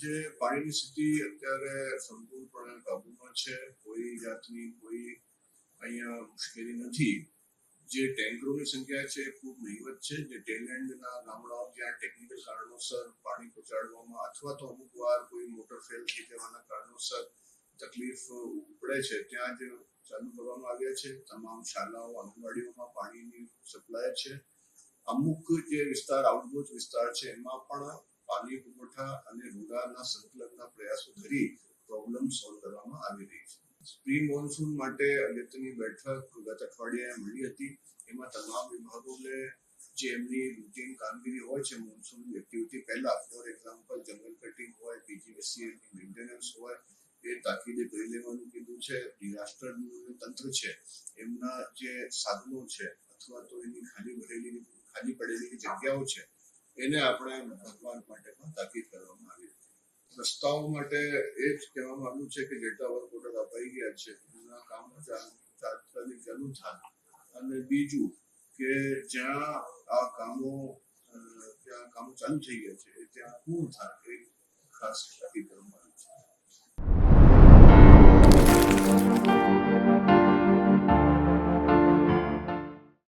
જે પાણીની સ્થિતિ અત્યારે સંપૂર્ણપણે કાબુમાં છે, કોઈ જાતની કોઈ અહીંયા મુશ્કેલી નથી. જે ટેન્કરોની સંખ્યા છે ખૂબ નહીવત છે. જે ટેલેન્ડના ગામડાઓ જ્યાં ટેકનિકલ કારણોસર પાણી પહોંચાડવામાં અથવા તો અમુક વાર કોઈ મોટર ફેલ થઈ જવાના કારણોસર તકલીફ ઉપડે છે, ત્યાં જ ચાલુ કરવામાં આવ્યા છે. તમામ શાળાઓ, આંગણવાડીઓમાં પાણીની સપ્લાય છે. અમુક જે વિસ્તાર આઉટગોચ વિસ્તાર છે, એમાં પણ પાણી પુરવઠા અને રૂડાના સંકલનના પ્રયાસો કરી પ્રોબ્લેમ સોલ્વ કરવામાં આવી રહી છે. પ્રી મોન્સૂન માટે અગત્યની બેઠક ગત અઠવાડિયે મળી હતી. એમાં તમામ વિભાગોને જે એમની રૂટીન કામગીરી હોય છે મોન્સૂનની એક્ટિવિટી પહેલા ફોર એક્ઝામ્પલ જંગલ કટિંગ હોય પીજીવીસીએલની મેન્ટેનન્સ હોય, એ તાકીદે કરી લેવાનું કીધું છે. ડિઝાસ્ટરનું તંત્ર છે, એમના જે સાધનો છે, અથવા તો એની ખાલી ભરેલી, ખાલી પડેલી જગ્યાઓ છે એને આપણે ભગવાન માટે પણ તાકીદ કરવામાં આવી રસ્તાઓ માટે એ જ કહેવામાં આવ્યું છે કે ડેટા વર્ક ઓર્ડર અપાઈ ગયા છે. એના કામ તાત્કાલિક ચાલુ થાય અને બીજું કે જ્યાં આ કામો ત્યાં કામો ચાલુ થઈ ગયા છે ત્યાં પૂર્ણ થાય, એ ખાસ તાકીદ